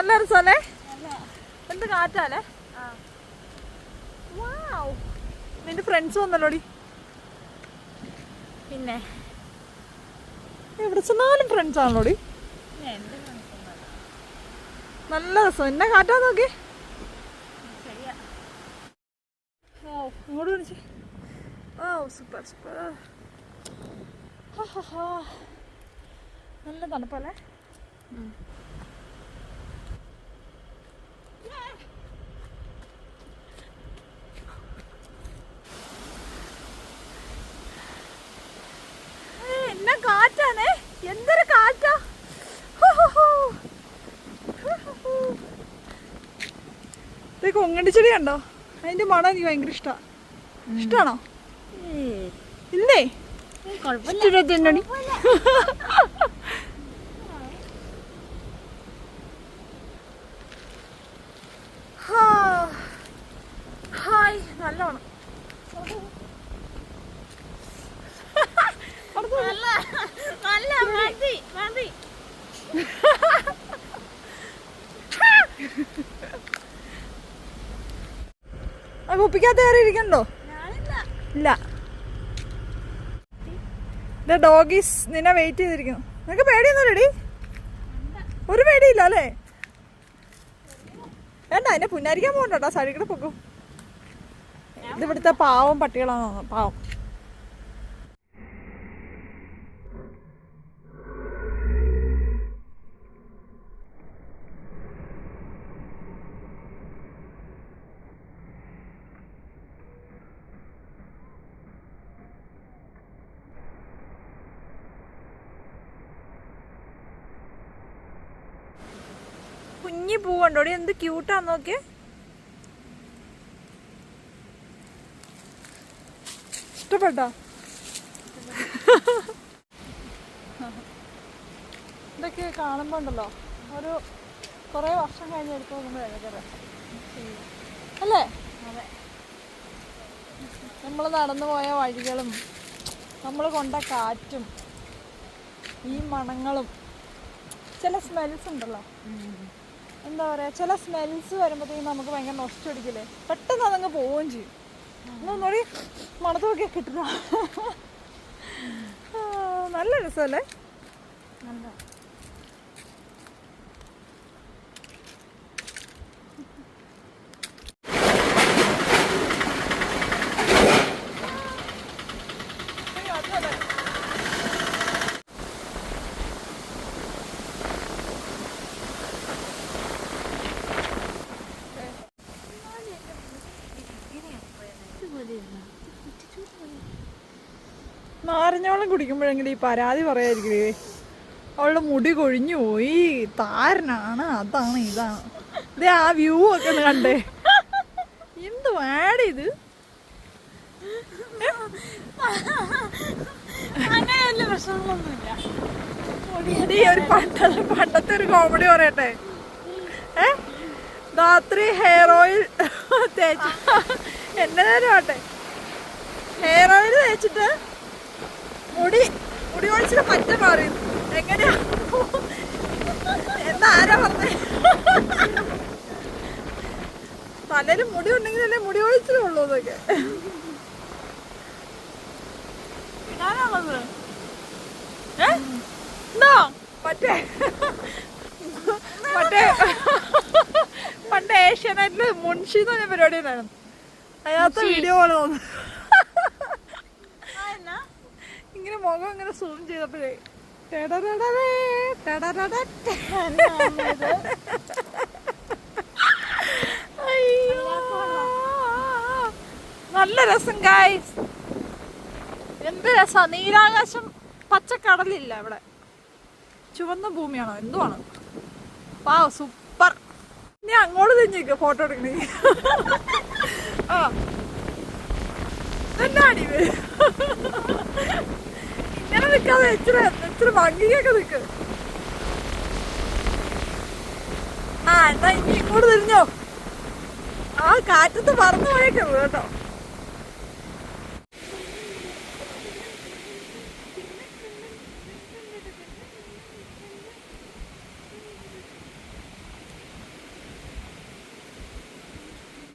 നല്ല രസമല്ലേ? എന്ത് കാറ്റാലേ വാവ് നിന്റെ ഫ്രണ്ട്സ് വന്നല്ലോടി. പിന്നെ? എവിടെ ചെന്നാലും ഫ്രണ്ട്സ് ആണല്ലോടി. നല്ല രസം. എന്നെ കാറ്റാ നോക്കി. ഇങ്ങോട്ട് വിളിച്ചേ ഓ സൂപ്പർ സൂപ്പർ നല്ല തണുപ്പല്ലേ? ഇത് കൊങ്ങണ്ടിച്ചെടി കണ്ടോ? അതിന്റെ മണം എനിക്ക് ഭയങ്കര ഇഷ്ടാ. ഇഷ്ടാണോ? ഇല്ലേ? ഹാ. ഹായ് നല്ലോണം നല്ല മതി മതി ആ കുപ്പിക്കകത്ത് കയറി ഇരിക്കണ്ടോ? ഇല്ല. ഇത് ഡോഗീസ് നിന്നെ വെയിറ്റ് ചെയ്തിരിക്കുന്നു. നിനക്ക് പേടിയൊന്നുമില്ലടി. ഒരു പേടിയില്ല അല്ലേ? വേണ്ട എന്നെ പുന്നാരിക്കാൻ പോകണ്ടോട്ടാ സൈഡിൽ കൂടെ പൊക്കും. ഇത് ഇവിടുത്തെ പാവം പട്ടികളാണോ പാവം. കുഞ്ഞി പൂവുണ്ടോടി എന്ത് ക്യൂട്ടാന്ന് നോക്കിയേ. ഇഷ്ടപ്പെട്ടോ? ഇതൊക്കെ കാണുമ്പോ ഉണ്ടല്ലോ ഒരു കുറേ വർഷം കഴിഞ്ഞ് എടുത്ത് നോക്കുമ്പോഴേ അല്ലേ? അതെ. നമ്മൾ നടന്നു പോയ വഴികളും നമ്മൾ കൊണ്ട കാറ്റും ഈ മണങ്ങളും ചില സ്മെൽസ് ഉണ്ടല്ലോ. എന്താ പറയാ ചില സ്മെൽസ് വരുമ്പോഴത്തേക്കും നമുക്ക് ഭയങ്കര നൊസ്റ്റ് പെട്ടെന്ന് അതങ്ങ് പോവുകയും ചെയ്യും. ഒന്നുകൂടി മണത്തൊക്കെ കിട്ടുന്ന നല്ല രസമല്ലേ? നല്ല. നാരഞ്ഞോളം കുടിക്കുമ്പോഴെങ്കിലും ഈ പരാതി പറയായിരിക്കേ അവളുടെ മുടി കൊഴിഞ്ഞു പോയി. താരനാണ്. അതാണ് ഇതാണ്. ഇതേ ആ വ്യൂ ഒക്കെ ഒന്ന് കണ്ടേ. എന്ത് വേട ഇത്? അങ്ങനെയല്ല പ്രശ്നങ്ങളൊന്നുമില്ല. എടീ, ഒരു പണ്ടത്തെ പണ്ടത്തെ ഒരു കോമഡി പറയട്ടെ. ഏ? രാത്രി ഹെയർ ഓയിൽ തേച്ച്. എന്നെ നേരം ആട്ടെ ഹെയർ ഓയിൽ തേച്ചിട്ട് മുടി മുടി ഒഴിച്ചിട്ട് പറ്റ മാറി എങ്ങനെയാ? എന്താ ആരാ പറഞ്ഞേ തലയിൽ മുടി ഉണ്ടെങ്കിലല്ലേ മുടി എന്നൊക്കെ ഏ? എന്താ മറ്റേ മറ്റേ പണ്ട് ഏഷ്യാനെറ്റിൽ മുൻഷി എന്ന് പറഞ്ഞ പരിപാടി ഉണ്ടായിരുന്നു. അതിനകത്ത് വീഡിയോ പോലെ തോന്നുന്നു ഇങ്ങനെ മുഖം ഇങ്ങനെ സൂം ചെയ്തപ്പോഴേ. നല്ല രസം ഗായ്സ് എന്ത് രസാ. നീരാകാശം പച്ചക്കടലില്ല ഇവിടെ. ചുവന്ന ഭൂമിയാണോ? എന്തുവാണ്? പാവ സൂപ്പർ നീ അങ്ങോട്ട് തിരിഞ്ഞേക്ക് ഫോട്ടോ എടുക്കണേ. ആ. ഇത്? ഇങ്ങനെ നിൽക്കാതെ ഇച്ചിരി ഇച്ചിരി ഭംഗിയൊക്കെ നിൽക്ക് ആ എന്നാ ഇനി ഇങ്ങോട്ട് തിരിഞ്ഞോ? ആ കാറ്റത്ത് പറന്നു പോയേക്കുള്ളൂ കേട്ടോ.